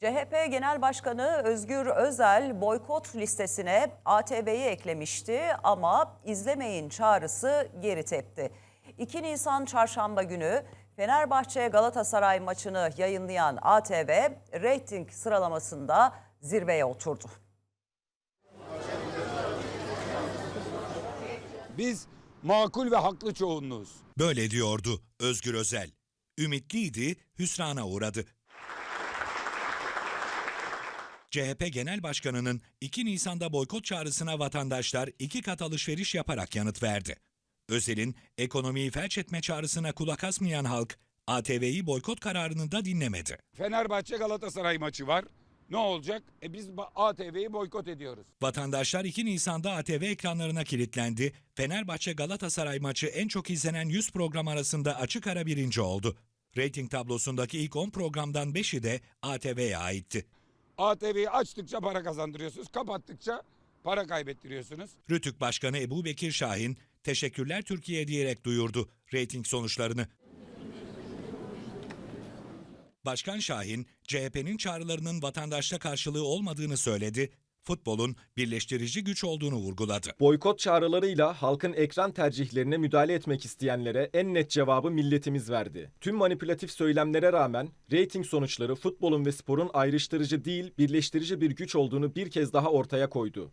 CHP Genel Başkanı Özgür Özel boykot listesine ATV'yi eklemişti ama izlemeyin çağrısı geri tepti. 2 Nisan çarşamba günü Fenerbahçe Galatasaray maçını yayınlayan ATV reyting sıralamasında zirveye oturdu. Biz makul ve haklı çoğunluğuz. Böyle diyordu Özgür Özel. Ümitliydi, hüsrana uğradı. CHP Genel Başkanı'nın 2 Nisan'da boykot çağrısına vatandaşlar iki kat alışveriş yaparak yanıt verdi. Özel'in ekonomiyi felç etme çağrısına kulak asmayan halk, ATV'yi boykot kararını da dinlemedi. Fenerbahçe Galatasaray maçı var. Ne olacak? E biz ATV'yi boykot ediyoruz. Vatandaşlar 2 Nisan'da ATV ekranlarına kilitlendi. Fenerbahçe Galatasaray maçı en çok izlenen 100 program arasında açık ara birinci oldu. Rating tablosundaki ilk 10 programdan 5'i de ATV'ye aitti. ATV'yi açtıkça para kazandırıyorsunuz. Kapattıkça para kaybettiriyorsunuz. Rütük Başkanı Ebu Bekir Şahin, teşekkürler Türkiye diyerek duyurdu reyting sonuçlarını. Başkan Şahin, CHP'nin çağrılarının vatandaşta karşılığı olmadığını söyledi, futbolun birleştirici güç olduğunu vurguladı. Boykot çağrılarıyla halkın ekran tercihlerine müdahale etmek isteyenlere en net cevabı milletimiz verdi. Tüm manipülatif söylemlere rağmen reyting sonuçları futbolun ve sporun ayrıştırıcı değil, birleştirici bir güç olduğunu bir kez daha ortaya koydu.